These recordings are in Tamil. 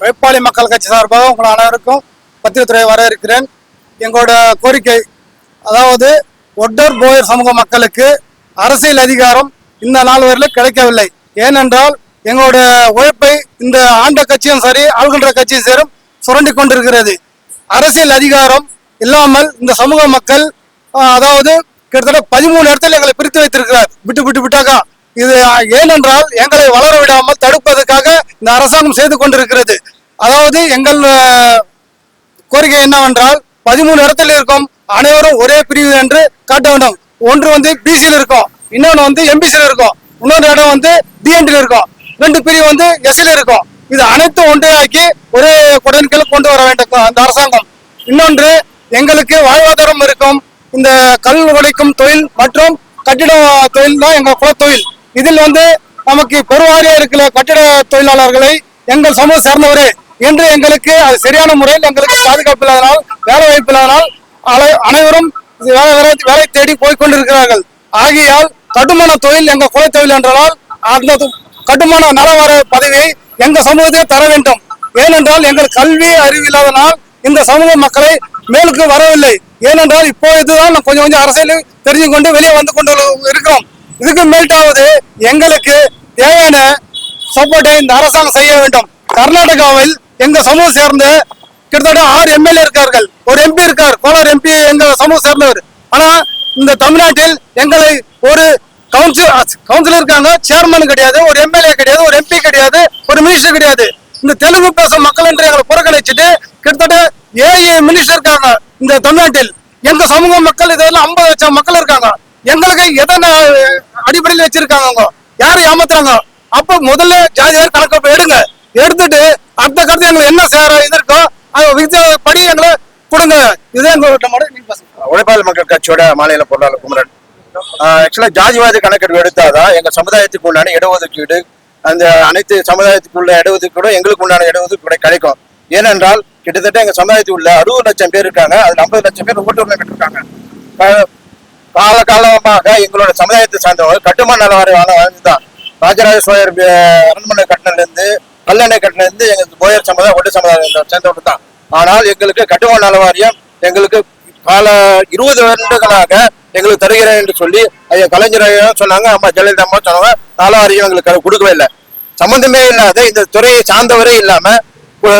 உழைப்பாளி மக்கள் கட்சி சார்பாக உங்கள் அனைவருக்கும் பத்திரத்துறை வர இருக்கிறேன் எங்களோட கோரிக்கை அதாவது ஒட்டர் போயர் சமூக மக்களுக்கு அரசியல் அதிகாரம் இந்த நாள் வரையிலும் கிடைக்கவில்லை. ஏனென்றால் எங்களோட உழைப்பை இந்த ஆண்ட கட்சியும் சரி ஆள்கின்ற கட்சியும் சேரும் சுரண்டி கொண்டிருக்கிறது. அரசியல் அதிகாரம் இல்லாமல் இந்த சமூக மக்கள் அதாவது கிட்டத்தட்ட பதிமூணு இடத்துல எங்களை பிரித்து வைத்திருக்கிறார். விட்டு விட்டு விட்டாக்கா? இது ஏனென்றால் எங்களை வளர விடாமல் தடுப்பதற்காக இந்த அரசாங்கம் செய்து கொண்டிருக்கிறது. அதாவது எங்கள் கோரிக்கை என்னவென்றால் பதிமூணு இடத்தில் இருக்கும் அனைவரும் ஒரே பிரிவு என்று காட்ட வேண்டும். ஒன்று வந்து பிசியில் இருக்கும் இன்னொன்று வந்து எம்பிசியில் இருக்கும் இன்னொரு இடம் வந்து டிஎன்டியில் இருக்கும். ரெண்டு பிரிவு வந்து எஸ்சில் இருக்கும். இது அனைத்தும் ஒன்றையாக்கி ஒரே குடன்கள் கொண்டு வர வேண்டும் அந்த அரசாங்கம். இன்னொன்று எங்களுக்கு வாழ்வாதாரம் இருக்கும். இந்த கல் உடைக்கும் தொழில் மற்றும் கட்டிட தொழில் தான் எங்கள் குலத்தொழில் இதில் வந்து நமக்கு பெருவாரியாக இருக்கிற கட்டிட தொழிலாளர்களை எங்கள் சமூகம் சேர்ந்தவரே என்று எங்களுக்கு அது சரியான முறையில் எங்களுக்கு பாதுகாப்பு இல்லாதனால் வேலை வாய்ப்பு இல்லாதனால் அலை- அனைவரும் வேலை வேலை- வேலை தேடி போய்கொண்டிருக்கிறார்கள் ஆகையால் கட்டுமான தொழில் எங்க குலத்தொழில் என்றால் அந்த கட்டுமான நலவர பதவியை எங்க சமூகத்தை தர வேண்டும். ஏனென்றால் எங்கள் கல்வி அறிவு இல்லாதனால் இந்த சமூக மக்களை மேலுக்கு வரவில்லை. ஏனென்றால் இப்பொழுதுதான் நான் கொஞ்சம் கொஞ்சம் அரசியல் தெரிஞ்சு கொண்டு வெளியே வந்து கொண்டு இருக்கிறோம். இதுக்கு மேல்டாவது எங்களுக்கு தேவையான சப்போர்ட்டை இந்த அரசாங்கம் செய்ய வேண்டும். கர்நாடகாவில் எங்க சமூகம் சேர்ந்து கிட்டத்தட்ட ஆறு எம்எல்ஏ இருக்கார்கள். ஒரு எம்பி இருக்கார். கோலார் எம்பி எங்க சமூகம் சேர்ந்தவர். ஆனா இந்த தமிழ்நாட்டில் எங்களை ஒரு கவுன்சில் கவுன்சிலர் இருக்காங்க. சேர்மன் கிடையாது. ஒரு எம்எல்ஏ கிடையாது. ஒரு எம்பி கிடையாது. ஒரு மினிஸ்டர் கிடையாது. இந்த தெலுங்கு பேசும் மக்கள் என்று எங்களை புறக்கணிச்சுட்டு கிட்டத்தட்ட ஏழு மினிஸ்டர் இருக்காங்க இந்த தமிழ்நாட்டில். எங்க சமூக மக்கள் இதெல்லாம் ஐம்பது லட்சம் மக்கள் இருக்காங்க. எங்களுக்கு எதன அடிப்படையில் வச்சிருக்காங்க அவங்க? யாரை ஏமாத்துறாங்க? அப்ப முதல்ல ஜாதியார் கணக்கு எடுங்க. எடுத்துட்டு அடுத்த கருத்து எங்களுக்கு என்ன சேர இது இருக்கோ அது விகித படி எங்களை கொடுங்க. இதே எங்களோட உழைப்பாளர் மக்கள் கட்சியோட மாநில பொருளாளர் குமரன். ஆக்சுவலா ஜாதிவாதி கணக்கெடுப்பு எடுத்தாதான் எங்க சமுதாயத்துக்கு உண்டான இடஒதுக்கீடு அந்த அனைத்து சமுதாயத்துக்குள்ள இடஒதுக்கீடும் எங்களுக்கு உண்டான இடஒதுக்கீடு கிடைக்கும். ஏனென்றால் கிட்டத்தட்ட எங்க சமுதாயத்துக்கு உள்ள அறுபது லட்சம் பேர் இருக்காங்க. அதுல ஐம்பது லட்சம் பேர் ஓட்டு இருக்காங்க பெற்றிருக்காங்க. காலகாலமாக எங்களோட சமுதாயத்தை சார்ந்தவங்க கட்டுமான நிலவரம் வாழ்ந்துதான் ராஜராஜ சோழர் அரண்மனை கட்டினதுல இருந்து கல்லணை கட்டினதுல இருந்து எங்களுக்கு போயர் சமுதாயம் ஒட்டு சமுதாயம் சேர்ந்தவர்கள் தான். ஆனால் எங்களுக்கு கட்டுமான நல வாரியம் எங்களுக்கு பல இருபது வருடங்களாக எங்களுக்கு தருகிறேன் என்று சொல்லி ஐயா கலைஞர் சொன்னாங்க அம்மா ஜெயலலிதா அம்மா சொன்னாங்க நல வாரியம் எங்களுக்கு அது கொடுக்கவே இல்லை. சம்பந்தமே இல்லாத இந்த துறையை சார்ந்தவரே இல்லாம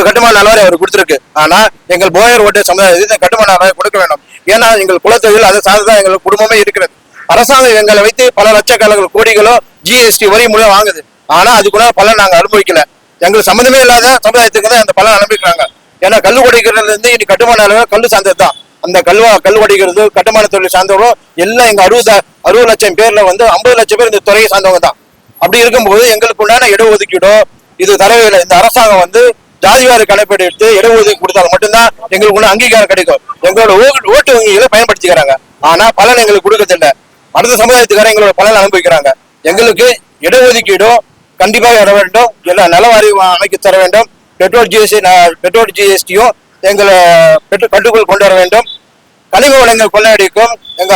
கட்டுமான நலவாரி அவர் கொடுத்துருக்கு. ஆனா எங்கள் போயர் ஓட்டு சமுதாயத்துக்கு கட்டுமான நலவாரி கொடுக்க வேண்டும் ஏன்னா எங்கள் குலத்தொழில் அதை சார்ந்துதான் எங்கள் குடும்பமே இருக்கிறது. அரசாங்கம் எங்களை வைத்து பல லட்சக்கணக்கில் கோடிகளோ ஜிஎஸ்டி வரி மூலம் வாங்குது. ஆனா அதுக்குள்ள பலன் நாங்க அனுபவிக்கல. எங்களுக்கு சம்மந்தமே இல்லாத சமுதாயத்துக்கு தான் அந்த பலன் அனுபவிக்கிறாங்க. ஏன்னா கல்லு கொடைக்கிறதுல இருந்து இன்னைக்கு கட்டுமான நிலவரம் கல்லு சார்ந்தது தான். அந்த கல்வா கல் கொடைக்கிறது கட்டுமான தொழில் சார்ந்தவரும் எல்லாம் எங்க அறுபது அறுபது லட்சம் பேர்ல வந்து ஐம்பது லட்சம் பேர் இந்த துறையை சார்ந்தவங்க தான். அப்படி இருக்கும்போது எங்களுக்கு உண்டான இடஒதுக்கீடோ இது தரவே இல்லை. இந்த அரசாங்கம் வந்து ஜாதிவாரி கணப்பீடு எடுத்து இடஒதுக்கீடு கொடுத்தால் மட்டும்தான் எங்களுக்கு உள்ள அங்கீகாரம் கிடைக்கும். எங்களோட ஓட்டு வங்கிகளை பயன்படுத்திக்கிறாங்க. ஆனா பலன் எங்களுக்கு கொடுக்கறதில்ல. அடுத்த சமுதாயத்துக்காரன் எங்களோட பலன் அனுபவிக்கிறாங்க. எங்களுக்கு இடஒதுக்கீடும் கண்டிப்பாக வர வேண்டும். எல்லா நலவாரி அமைக்க தர வேண்டும். பெட்ரோல் ஜிஎஸ்டி பெட்ரோல் ஜிஎஸ்டியும் எங்களை பெட்ரோல் கட்டுக்குள் கொண்டு வர வேண்டும். கனிம வளங்கள் கொள்ளையடிக்கும். எங்க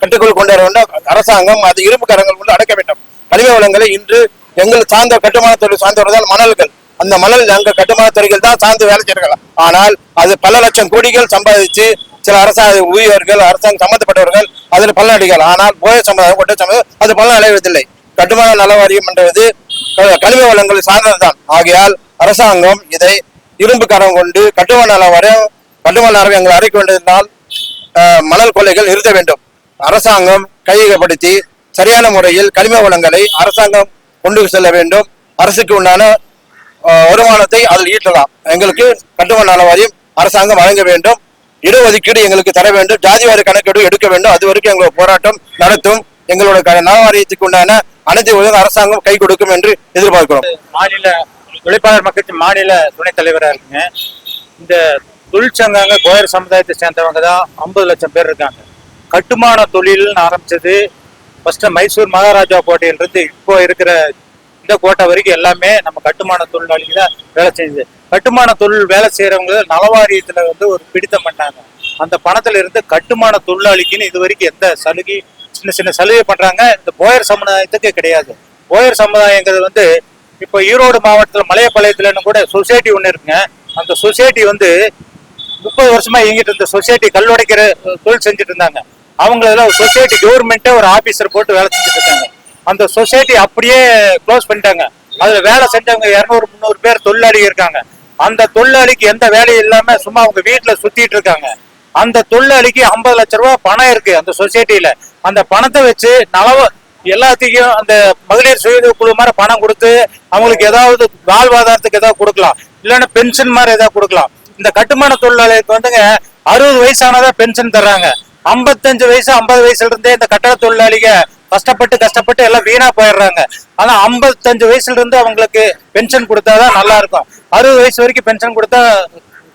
கட்டுக்குள் கொண்டு வர வேண்டும். அரசாங்கம் அது இரும்பு கரங்கள் கொண்டு அடைக்க வேண்டும். கனிம வளங்களை இன்று எங்கள் சார்ந்த கட்டுமான தொழில் சார்ந்தவர்கள் மணல்கள். அந்த மணல் அங்க கட்டுமான துறைகள் தான் சார்ந்து வேலை செய்கிறார்கள். ஆனால் அது பல லட்சம் கோடிகள் சம்பாதிச்சு சில அரசாங்க ஊழியர்கள் அரசாங்கம் சம்பந்தப்பட்டவர்கள் அதில் பலனடிகள் ஆனால் போய சமுதாயம் கொட்ட சமுதாயம் அது பலன் அடைவதில்லை. கட்டுமான நல வாரியம் என்றது க- கனிம வளங்கள் சார்ந்ததுதான். ஆகையால் அரசாங்கம் இதை இரும்பு கரம் கொண்டு கட்டுமான நல வாரியம் கட்டுமான நலம் எங்களை அறைக்க வேண்டியதனால் மணல் கொள்ளைகள் நிறுத்த வேண்டும். அரசாங்கம் கையகப்படுத்தி சரியான முறையில் கனிம வளங்களை அரசாங்கம் கொண்டு செல்ல வேண்டும். அரசுக்கு உண்டான வருமானத்தை அதில் ஈட்டலாம். எங்களுக்கு கட்டுமான நல வாரியம் அரசாங்கம் வழங்க வேண்டும். இடஒதுக்கீடு எங்களுக்கு தர வேண்டும். ஜாதிவாரி கணக்கெடு எடுக்க வேண்டும். அது வரைக்கும் எங்களோட போராட்டம் நடத்தும். எங்களோட க- உண்டான அனைத்து உதவி அரசாங்கம் கை கொடுக்கும் என்று எதிர்பார்க்கிறோம். மாநில உழைப்பாளர் மக்கள் மாநில துணைத் தலைவரா இருக்குங்க. இந்த தொழிற்சங்கங்க கோயர் சமுதாயத்தை சேர்ந்தவங்க தான் ஐம்பது லட்சம் பேர் இருக்காங்க. கட்டுமான தொழில்னு ஆரம்பிச்சது ஃபர்ஸ்ட் மைசூர் மகாராஜா கோட்டையிலிருந்து இப்போ இருக்கிற இந்த கோட்டை வரைக்கும் எல்லாமே நம்ம கட்டுமான தொழிலாளிகள தான் வேலை செஞ்சது கட்டுமான தொழில் வேலை செய்யறவங்க நலவாரியத்துல வந்து ஒரு பிடித்தம் பண்ணாங்க அந்த பணத்துல இருந்து கட்டுமான தொழிலாளிக்குன்னு இது வரைக்கும் எந்த சலுகை சின்ன சின்ன சலுகை பண்றாங்க. இந்த போயர் சமுதாயத்துக்கு கிடையாது. போயர் சமுதாயங்கிறது வந்து இப்போ ஈரோடு மாவட்டத்தில் மலையப்பாளையத்துலன்னு கூட சொசைட்டி ஒன்று இருக்குங்க. அந்த சொசைட்டி வந்து முப்பது வருஷமா இயங்கிட்டு இருந்த சொசைட்டி கல்லுடைக்கிற தொழில் செஞ்சுட்டு இருந்தாங்க. அவங்கள சொசைட்டி கவர்மெண்ட்டே ஒரு ஆபீசர் போட்டு வேலை செஞ்சுட்டு இருக்காங்க அந்த சொசைட்டி அப்படியே க்ளோஸ் பண்ணிட்டாங்க. அதுல வேலை செஞ்சவங்க இரநூறு முந்நூறு பேர் தொழிலாளி இருக்காங்க. அந்த தொழிலாளிக்கு எந்த வேலையும் இல்லாம சும்மா அவங்க வீட்டுல சுத்திட்டு இருக்காங்க. அந்த தொழிலாளிக்கு ஐம்பது லட்ச ரூபாய் பணம் இருக்கு அந்த சொசைட்டில அந்த பணத்தை வச்சு நலவ எல்லாத்துக்கும் அந்த மகளிர் சுய குழு மாதிரி பணம் கொடுத்து அவங்களுக்கு ஏதாவது வாழ்வாதாரத்துக்கு ஏதாவது கொடுக்கலாம். இல்லைன்னா பென்ஷன் மாதிரி ஏதாவது கொடுக்கலாம். இந்த கட்டுமான தொழிலாளிக்கு வந்துங்க அறுபது வயசானதான் பென்ஷன் தர்றாங்க. ஐம்பத்தஞ்சு வயசு ஐம்பது வயசுல இருந்தே இந்த கட்டட தொழிலாளிகள் கஷ்டப்பட்டு கஷ்டப்பட்டு எல்லாம் வீணா போயிடுறாங்க. ஆனா ஐம்பத்தஞ்சு வயசுல இருந்து அவங்களுக்கு பென்ஷன் கொடுத்தாதான் நல்லா இருக்கும் அறுபது வயசு வரைக்கும் பென்ஷன் கொடுத்தா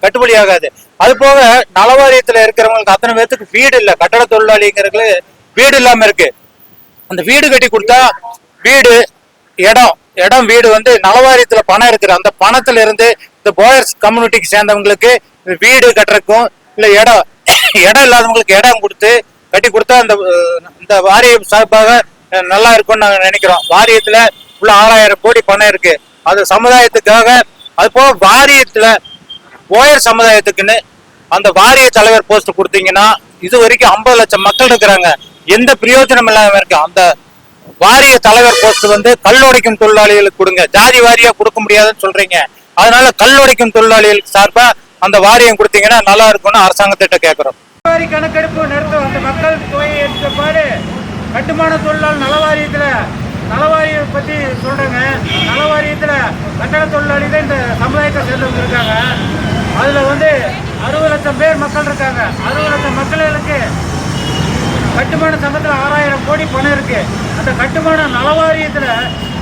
கட்டுப்படி ஆகாது. அது போக நலவாரியத்துல இருக்கிறவங்களுக்கு அத்தனை பேர்த்துக்கு வீடு இல்ல. கட்டட தொழிலாளிங்கிறது வீடு இல்லாம இருக்கு. அந்த வீடு கட்டி கொடுத்தா வீடு இடம் இடம் வீடு வந்து நலவாரியத்துல பணம் இருக்குது. அந்த பணத்துல இருந்து இந்த போயர்ஸ் கம்யூனிட்டிக்கு சேர்ந்தவங்களுக்கு வீடு கட்டுறக்கும் இல்ல இடம் இடம் இல்லாதவங்களுக்கு இடம் கொடுத்து கட்டி கொடுத்தா அந்த இந்த வாரியம் சார்பாக நல்லா இருக்கும்னு நாங்க நினைக்கிறோம். வாரியத்துல உள்ள ஆறாயிரம் கோடி பணம் இருக்கு. அது சமுதாயத்துக்காக அது போக வாரியத்துல ஓயர் சமுதாயத்துக்குன்னு அந்த வாரிய தலைவர் போஸ்ட் கொடுத்தீங்கன்னா இது வரைக்கும் ஐம்பது லட்சம் மக்கள் இருக்கிறாங்க. எந்த பிரயோஜனம் இல்லாம இருக்கு. அந்த வாரிய தலைவர் போஸ்ட் வந்து கல்லுடைக்கும் தொழிலாளிகளுக்கு கொடுங்க. ஜாதி வாரியா கொடுக்க முடியாதுன்னு சொல்றீங்க. அதனால கல்லுடைக்கும் தொழிலாளிகளுக்கு சார்பா அந்த வாரியம் கொடுத்தீங்கன்னா நல்லா இருக்கும்னு அரசாங்கத்திட்ட கேட்கிறோம் நலவாரி கணக்கெடுப்பு நடத்தும் அந்த மக்கள் தொகை ஏற்றப்பாடு கட்டுமான தொழிலாளர் நலவாரியத்துல நலவாரியை பத்தி சொல்றேங்க. நலவாரியத்தில் கட்டட தொழிலாளி தான் இந்த சமுதாயத்தை சேர்ந்தவங்க இருக்காங்க. அதுல வந்து அறுபது லட்சம் பேர் மக்கள் இருக்காங்க. அறுபது கட்டுமான சங்கத்தில் ஆறாயிரம் கோடி பணம் இருக்குது அந்த கட்டுமான நலவாரியத்தில்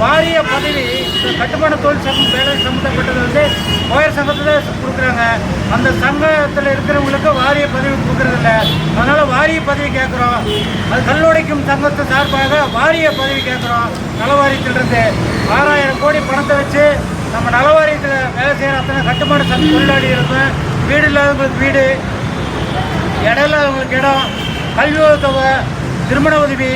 வாரிய பதவி இந்த கட்டுமான தொழில் சங்கம் வேலை சம்மந்தப்பட்டது வந்து கோயர் சங்கத்தில் கொடுக்குறாங்க. அந்த சங்கத்தில் இருக்கிறவங்களுக்கு வாரிய பதவி கொடுக்கறது அதனால் வாரிய பதவி கேட்குறோம். அது கல்லுடைக்கும் சங்கத்து சார்பாக வாரிய பதவி கேட்குறோம். நலவாரியத்திலிருந்து ஆறாயிரம் கோடி பணத்தை வச்சு நம்ம நலவாரியத்தில் வேலை செய்கிற அத்தனை கட்டுமான சங்க தொழிலாளிகளுக்கும் வீடு இல்லாதவங்களுக்கு வீடு இடம் இல்லாதவங்களுக்கு இடம் கல்வி தொகை திருமண உதவி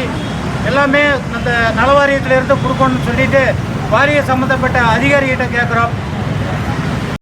எல்லாமே அந்த நல இருந்து கொடுக்கணும்னு சொல்லிட்டு வாரிய சம்மந்தப்பட்ட அதிகாரிகிட்ட கேட்குறோம்.